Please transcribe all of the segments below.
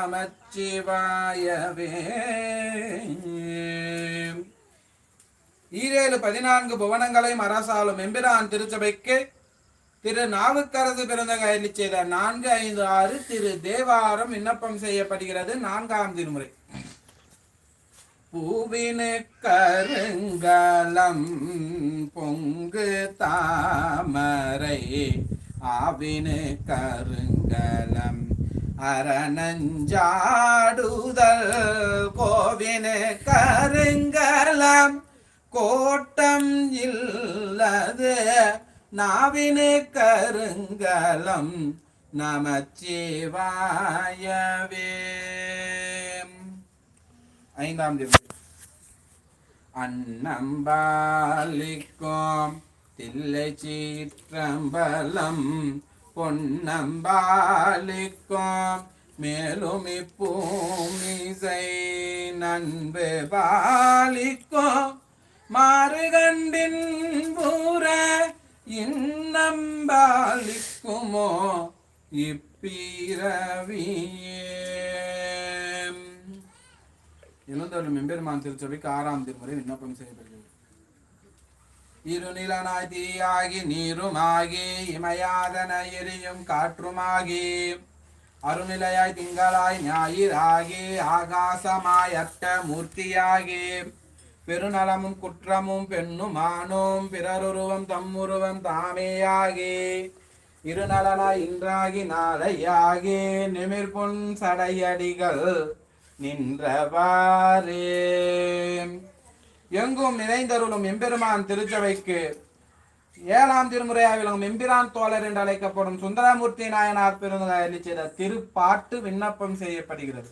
நமச்சிவாயவே ஈரேழு பதினான்கு புவனங்களையும் அரசாலும் எம்பிரான் திருச்சபைக்கு திரு நாவுக்கரசு பிறந்த செய்த நான்கு ஐந்து ஆறு திரு தேவாரம் விண்ணப்பம் செய்யப்படுகிறது நான்காம் திருமுறை. பூவினு கருங்கலம் பொங்கு தாமரை ஆவினு கருங்கலம் அரணஞ்சாடுதல் கோவினு கருங்கலம். கோட்டம் இல்லது நாவினு கருங்கலம். நமச்சிவாயவே. ஐந்தாம் தேதி. அன்னம்பாலிக்கும் தில்லை சீற்றம்பலம் பொன்னம்பாலிக்கும். மேலும் இப்பூமிசை நண்பு பாலிக்கும். மாறுகண்டின் பூர இன்னம்பாலிக்குமோ? இப்பிறவியே எழுந்தருளும் எம்பெருமான் திருச்சபைக்கு ஆறாம் திருமுறை விண்ணப்பம் செய்யப்படுகிறது இருநிலனாய் தீயாகி நீருமாகி இமயாதன எரியும் காற்றுமாகி அருநிலையாய் திங்களாய் ஞாயிறாகி ஆகாசமாய் அட்ட மூர்த்தியாகி பெருநலமும் குற்றமும் பெண்ணுமானோம் பிறருருவம் தம்முருவம் தாமேயாகி இருநலனாய் இன்றாகி நாளையாகி நிமிர் பொன் சடையடிகள் நின்றவாரே எங்கும் நிறைந்தருளும் எம்பெருமான் திருச்சபைக்கு. ஏழாம் திருமுறையாக விளங்கும் எம்பிரான் தோழர் என்று அழைக்கப்படும் சுந்தரமூர்த்தி நாயனார் பெருந்தகையில் செய்த திருப்பாட்டு விண்ணப்பம் செய்யப்படுகிறது.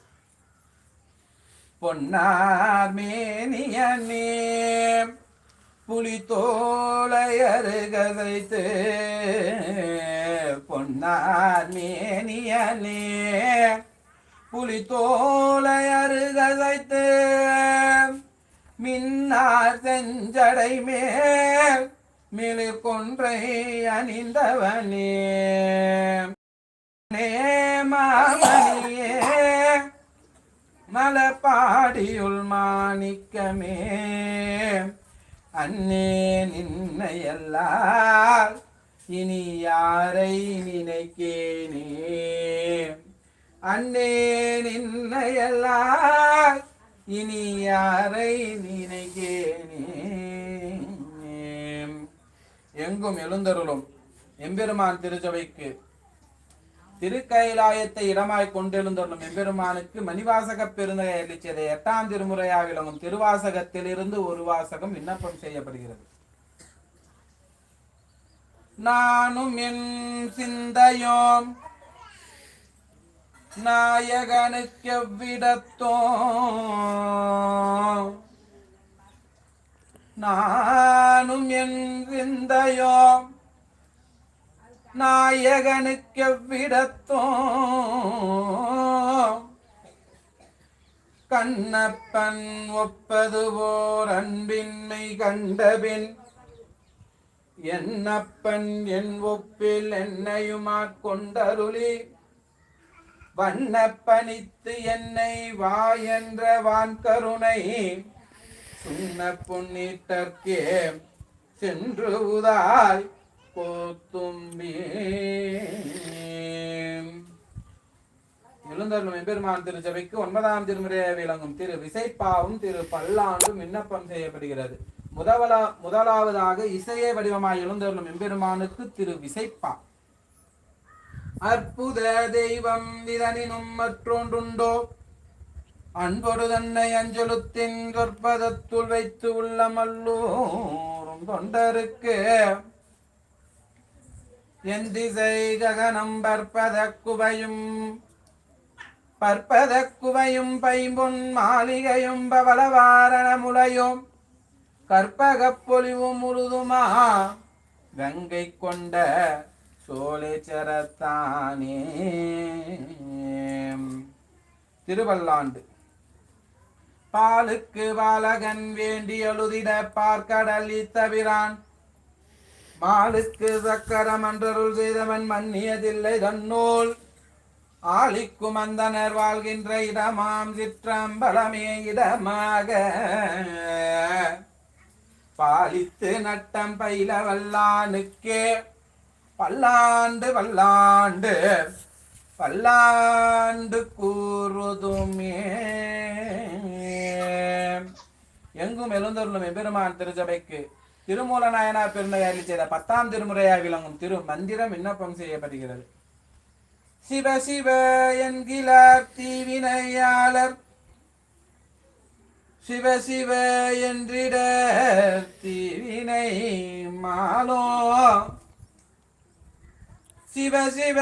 பொன்னார் மேனியனே புலி தோளையருகதைத்து பொன்னார் மேனியனே புலி தோலையருகசைத்து மின்னார் செஞ்சடை மேல் மிளு கொன்றை அணிந்தவனே மாமணியே மலப்பாடியுள் மாணிக்கமே. அன்னே நின்னையல்லால் இனி யாரை நினைக்கேனே. அன்னே நின்னையல்லால் இனி யாரை நினைக்கேனே எங்கும் எழுந்தருளும் எம்பெருமான் திருச்சபைக்கு. திருக்கைலாயத்தை இடமாய் கொண்டெழுந்தருளும் எம்பெருமானுக்கு மணிவாசக பெருந்தகை அளிச்சதை எட்டாம் திருமுறையாக விளங்கும் திருவாசகத்திலிருந்து ஒரு வாசகம் விண்ணப்பம் செய்யப்படுகிறது. நானும் என் சிந்தையோம் நாயகனுக்கெவ்விடத்தோ நானும் என் சிந்தையோ நாயகனுக்கெவ்விடத்தோ கண்ணப்பன் ஒப்பது போர் அன்பின்மை கண்டபின் என்னப்பன் என் ஒப்பில் என்னையுமாக் கொண்டருளி? வண்ணப்பணித்து என்னை வா என்ற வான் கருணை. சுண்ண பொன்னிட்டற்கே சென்று உதாய் போத்தும்பே எழுந்தருளும் எம்பெருமான் திருச்சபைக்கு ஒன்பதாம் திருமுறையை விளங்கும். திரு விசைப்பாவும் திரு பல்லாண்டும் விண்ணப்பம் செய்யப்படுகிறது. முதவலா முதலாவதாக இசையை வடிவமாய் எழுந்தருளும் எம்பெருமானுக்கு திரு விசைப்பா. அற்புத தெய்வம் இதனினும் மற்றொன்றுண்டோ? அன்பொரு தன்னை அஞ்சலுத்தின் கற்பதத்துள் வைத்து உள்ளமல்லோரும் தொண்டருக்கு என் திசை ககனம் பற்பத குவையும் பற்பத குவையும் பைம்பொன் மாளிகையும் பவளவாரண முளையும் கற்பகப் பொலிவும் முழுதுமா கங்கை கொண்ட சோலைச்சரத்தானே திருவல்லாண்டு. பாலுக்கு பாலகன் வேண்டி அழுதிட பார்க்கடல் இத்தவிரான். மாலுக்கு சக்கரம் என்றருள் செய்தவன் மன்னியதில்லை தன்னோல். ஆளிக்கும் அந்தனர் வாழ்கின்ற இடமாம் சிற்றம்பலமே இடமாக. பாலித்து நட்டம் பயில வல்லானுக்கே பல்லாண்டு பல்லாண்டு பல்லாண்டு கூறுதுமே. எங்கும் எழுந்தருளும் எம்பெருமான் திருச்சபைக்கு திருமூல நாயனார் பெருமை செய்த பத்தாம் திருமுறையாக விளங்கும் திரு மந்திரம் விண்ணப்பம் செய்யப்படுகிறது. சிவ சிவ என்கிறார் தீவினையாளர். சிவ சிவ என்றிட தீவினை மாலோ. சிவ சிவ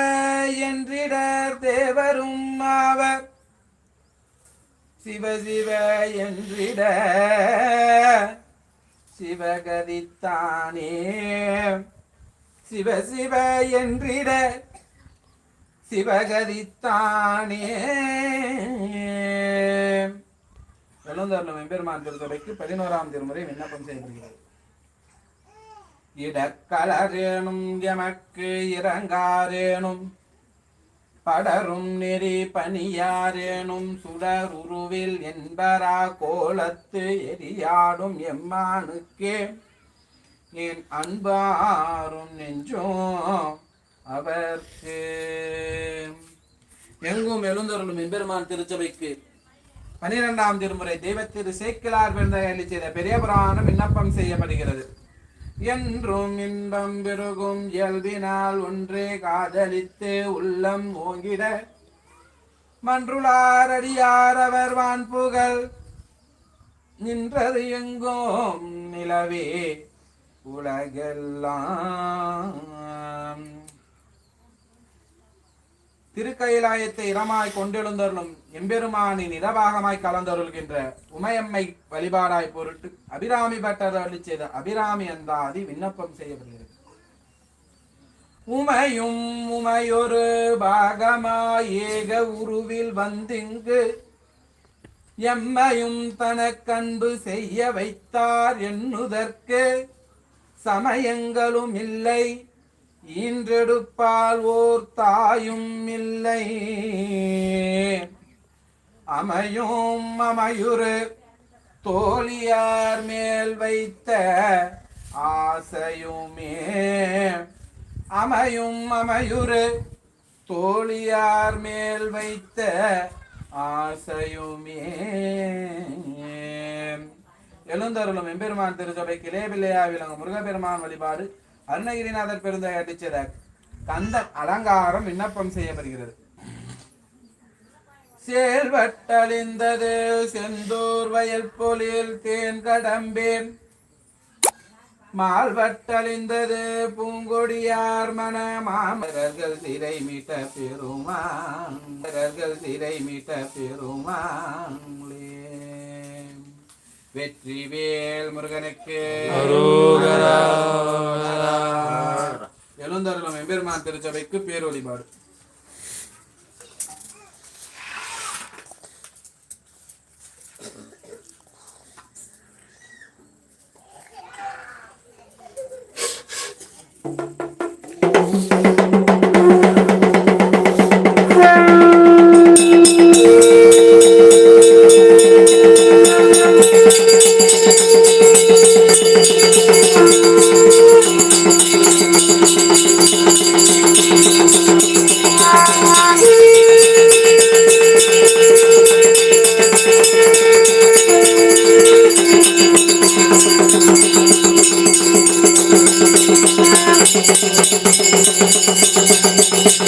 என்றிடர் தேவரும் ஆவர். சிவ சிவ என்றிட சிவகதித்தானே. சிவ சிவ என்றிட சிவகதித்தானே எழுந்தருளும் எம்பெருமான் திருத்தொடைக்கு பதினோராம் திருமுறை விண்ணப்பம் செய்யப்படுகிறது இடக்கலரேனும் எமக்கு இறங்காரேனும் படரும் நெறி பணியாரேனும் சுடர் உருவில் என்பரா கோலத்து எரியாடும் எம்மானுக்கே. என் அன்பாரும் நெஞ்சும் அவர்க்கு. எங்கும் எழுந்தருளும் எம்பெருமான் திருச்சபைக்கு பனிரெண்டாம் திருமுறை தெய்வத்திரு சேக்கிலார் பிறந்த செய்த பெரிய புராணம் விண்ணப்பம் செய்யப்படுகிறது. என்றும் இன்பம் பெருகும் இயல்பினால் ஒன்றே காதலித்து உள்ளம் ஓங்கிட. மன்றுளார் அவர் வான் புகழ். நின்றது எங்கோ நிலவே உலகெல்லாம். திருக்கயிலாயத்தை இடமாய் கொண்டெழுந்தருளும் எம்பெருமானின் இடபாகமாய் கலந்தருள்கின்ற உமையம்மை வழிபாடாய் பொருட்டு அபிராமி பட்டர் அருளி செய்த அபிராமி அந்தாதி விண்ணப்பம் செய்யப்படுகிறது உமையும் உமையொரு பாகமாய் ஏக உருவில் வந்திங்கு எம்மையும் தனக்கன்பு செய்ய வைத்தார் எண்ணுதற்கு சமயங்களும் இல்லை ஈன்றெடுப்பால் ஓர் தாயும் இல்லை. அமையும் அமையுறு தோழியார் மேல் வைத்த ஆசையுமே. அமையும் அமையுறு தோழியார் மேல் வைத்த ஆசையுமே. எழுந்தருளும் எம்பெருமான் திருச்சபை கிளேபிள்ளையா விளங்கும் முருகப்பெருமான் வழிபாடு அருணகிரிநாதர் பெருந்தை அடிச்சத கந்த அலங்காரம் விண்ணப்பம் செய்யப்படுகிறது. செயல்பட்டழிந்தது செந்தூர் வயல் பொலில் தேன் கடம்பேன். மால்வட்டழிந்தது பூங்கொடியார் மன மாமரர்கள் சிறை மீட்ட பெருமான். சிறை மீட்ட பெருமான். வெற்றி வேல் முருகனுக்கு. எழுந்தருளும் எம்பெருமான் திருச்சபைக்கு பேர்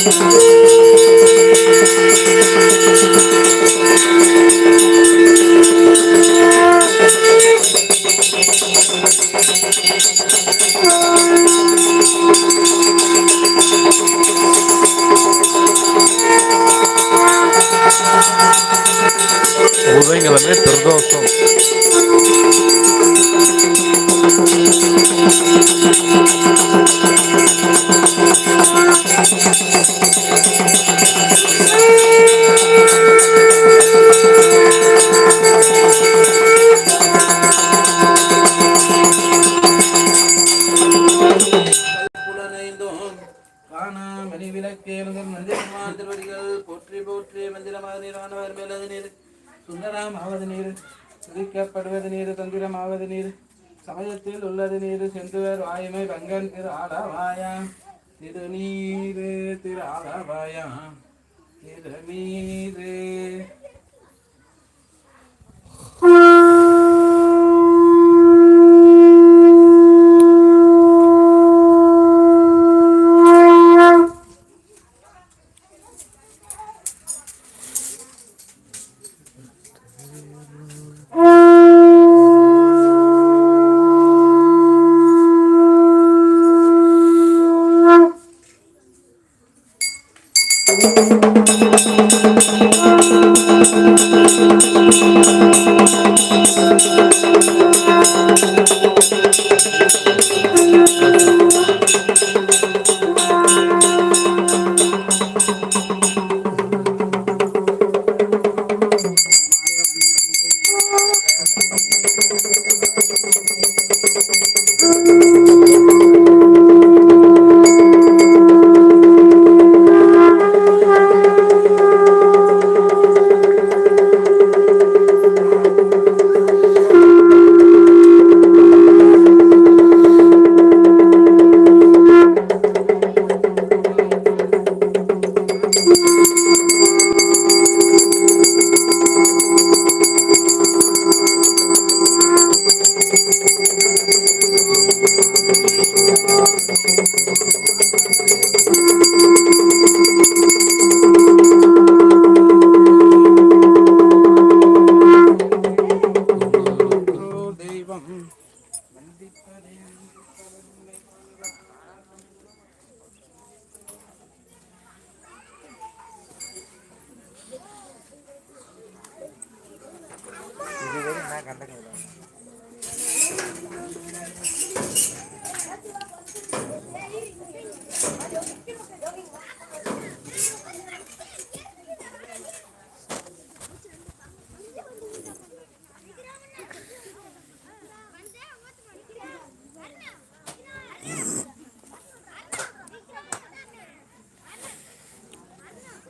Thank you. புலனைந்தோம் காணாமணி விளக்கேறுதல் மஞ்சள் திருவடிகள் போற்றி தேவி மந்திரமாவது நீர் மேலது நீர் சுந்தரமாவது நீர் துதிக்கப்படுவது நீர் தந்திரமாவது நீர் சமயத்தில் உள்ளது நீர் செந்துவர் வாயுமை பங்கன் திரு ஆலவாயா திருநீரு திரு ஆலவாயா திருநீரு ஓர்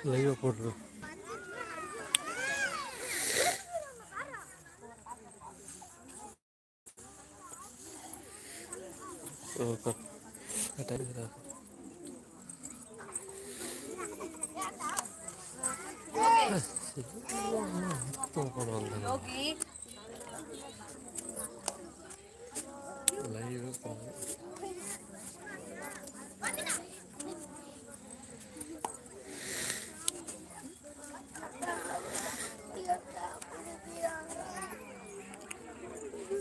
லைவ் போட்டுரு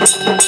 Thank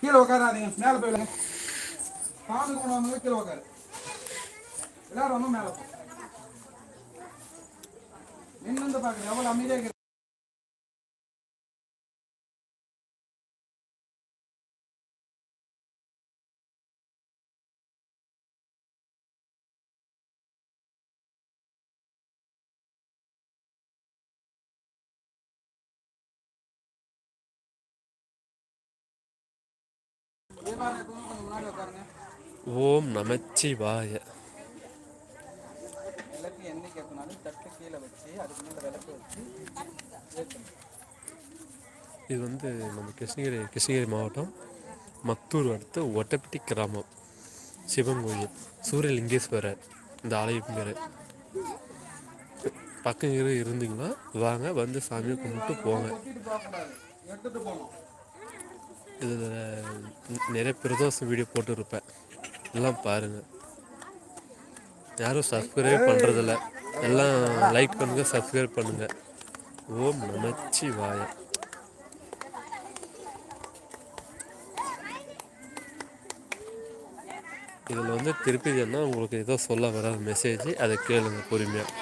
கீழே உட்காராதீங்க மேலே போயிடுங்க சாமி வந்தது கீழே உட்காரு. எல்லாரும் வந்து மேலே நின்று பாக்குறேன் எவ்வளவு அமைதியாக வச்சு ஏற்றணும் இது வந்து நம்ம கிருஷ்ணகிரி கிருஷ்ணகிரி மாவட்டம் மத்தூர் அடுத்த ஒட்டப்பட்டி கிராமம். சிவன் கோயில் சூரியலிங்கேஸ்வரர் இந்த ஆலயம் பேர். பக்கம் இரு இருந்தீங்கன்னா வாங்க வந்து சாமியை கும்பிட்டு போங்க. இதில் நிறைய பிரதோஷம் வீடியோ போட்டுருப்பேன். எல்லாம் பாருங்கள் யாரும் சப்ஸ்கிரைப் பண்ணுறதில்ல எல்லாம் லைக் பண்ணுங்கள் சப்ஸ்கிரைப் பண்ணுங்கள் ஓம் நமச்சி வாய இதில் வந்து திருப்பி என்ன உங்களுக்கு ஏதோ சொல்ல வர மெசேஜ் அதை கேளுங்க பொறுமையாக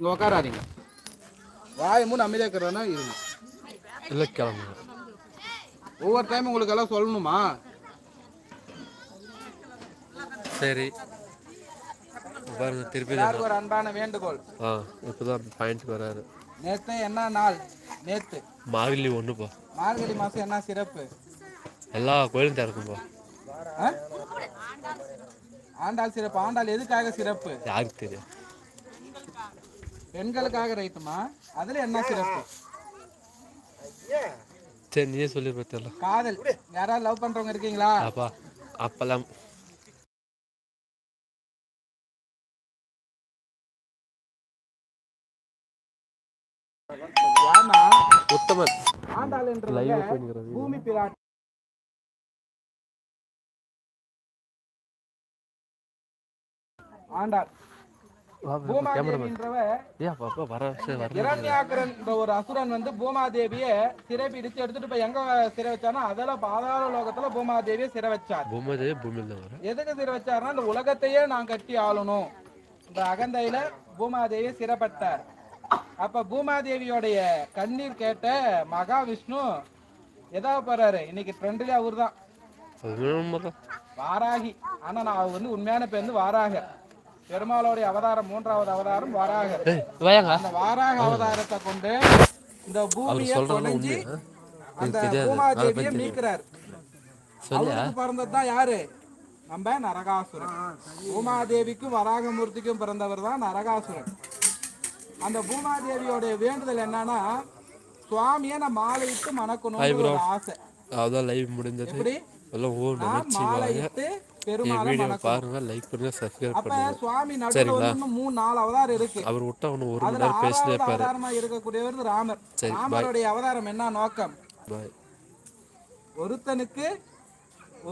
இங்க உட்காராதீங்க வாய் மூணு அமைதியாக இருக்கிறவனா இருங்க இல்லை கிளம்புங்க ஒவ்வொரு டைம் உங்களுக்கு எல்லாம் சொல்லணுமா சரி பாருங்க திருப்பி ஒரு அன்பான வேண்டுகோள் ஆ இப்போதான் பாயிண்ட் வராரு நேத்து என்ன நாள் நேத்து மார்கழி ஒன்றுப்பா மார்கழி மாசம் என்ன சிறப்பு எல்லா கோயிலும் திறக்கும்பா ஆ? ஆண்டாள் சிறப்பு ஆண்டாள் எதுக்காக சிறப்பு யாருக்கு தெரியும் பெண்களுக்காக ரைட்டுமா அதுல என்ன சிறப்பு? சரி நீயே சொல்லி பார்த்தல காதல். யாராவது லவ் பண்றவங்க இருக்கீங்களா? அப்பா அப்பெல்லாம். உத்தமன். ஆண்டாள் என்ற பூமி பிராட்டி ஆண்டாள். ஒரு அசுரன் வந்து பூமாதேவிய சிறை பிடிச்சு எடுத்துட்டு போய் எங்க சிறை வச்சானோ அதெல்லாம் பாதாள லோகத்துல பூமாதேவிய சிறை வச்சார். எதுக்கு சிறை வச்சாருன்னா இந்த உலகத்தையே நான் கட்டி ஆளணும். இந்த அகந்தையில பூமாதேவி சிறைப்பட்டார். அப்ப பூமாதேவியோடைய கண்ணீர் கேட்ட மகாவிஷ்ணு எதா போறாரு? இன்னைக்கு ட்ரெண்ட்ல அவர்தான். தான் வாராகி. ஆனா நான் அவர் வந்து உண்மையான பேர் வந்து வாராக பெருமாளுடைய அவதாரம் மூன்றாவது அவதாரம் வாராக. அந்த வாராக அவதாரத்தை கொண்டு இந்த பூமியை உண்மையா? அந்த. பூமாதேவியை சொல்லியா? அவருக்கு பிறந்தது தான் யாரு? நம்ம நரகாசுரன். பூமாதேவிக்கும் வராகமூர்த்திக்கும் பிறந்தவர் தான் நரகாசுரன். அந்த பூமாதேவியோட வேண்டுதல் என்னன்னா சுவாமியை நான் மாலையிட்டு மணக்கணும்னு ஒரு ஆசை. அதான் லைவ் முடிஞ்சது. மாலையிட்டு என் பெருமாளை வீடியோ மணக்கணும் பாருங்க லைக் பண்ணுங்க சப்ஸ்கிரைப் அப்ப பண்ணுங்க. சுவாமி நடுவில் வந்து இன்னும் மூணு நாலு அவதாரம் இருக்கு. அவர் விட்டா ஒன்று ஒரு மணி அதுல நேரம் பேசினே ஆறாவது இருப்பாரு. அவதாரமா இருக்கக்கூடியவர் ராமர். சரி, bye. ராமருடைய அவதாரம் என்ன நோக்கம்? பாய் ஒருத்தனுக்கு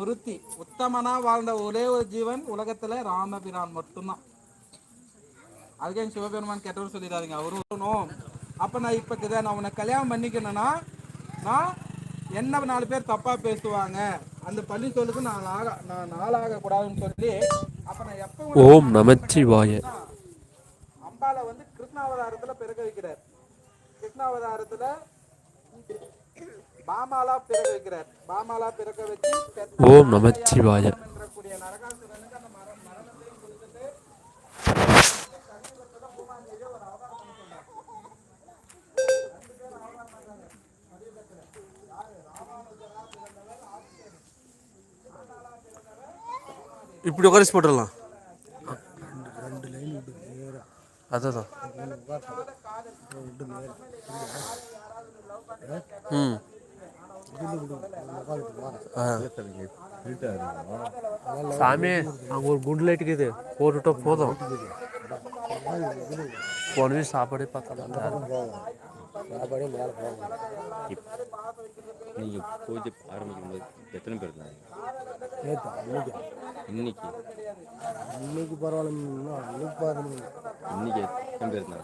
ஒருத்தி உத்தமனா வாழ்ந்த ஒரே ஒரு ஜீவன் உலகத்துல ராமபிரான் மட்டும்தான். அதுக்கே சிவபெருமான் கெட்டவர் சொல்லிடாதீங்க அவரும். அப்ப நான் இப்ப நான் உன்னை கல்யாணம் பண்ணிக்கணும்னா நான் என்ன நாலு பேர் தப்பா பேசுவாங்க? அந்த பள்ளி சொல்லுக்கு நான் ஆக நான் நாளாக கூடாதுன்னு சொல்லி அப்ப நான் எப்ப ஓம் நமச்சிவாய. அம்பால வந்து கிருஷ்ணாவதாரத்துல பிறக்க வைக்கிறார். கிருஷ்ணாவதாரத்துல பாமாலா பிறக்க வைக்கிறார். பாமாலா பிறக்க வச்சு ஓம் நமச்சிவாய. என்றக்கூடிய நரகாசுரனுக்கு இப்படி உட்காரிச்சு போட்டுடலாம். அதான். ம். ஆ. சாமி அங்கே ஒரு குட் லைட் இருக்குது. போட்டுட்டா போதும். போனவே சாப்பாடே பார்த்தலாம் சாப்பாடே மேலே போகணும் நீங்கள் பூஜை ஆரம்பிக்கும் போது எத்தனை பேர் இருந்தாங்க? நேற்று இன்னைக்கு இன்னைக்கு. இன்னைக்கு பரவாயில்ல இன்னைக்கு பாருங்க இன்னைக்கு எத்தனை பேர் இருந்தாங்க?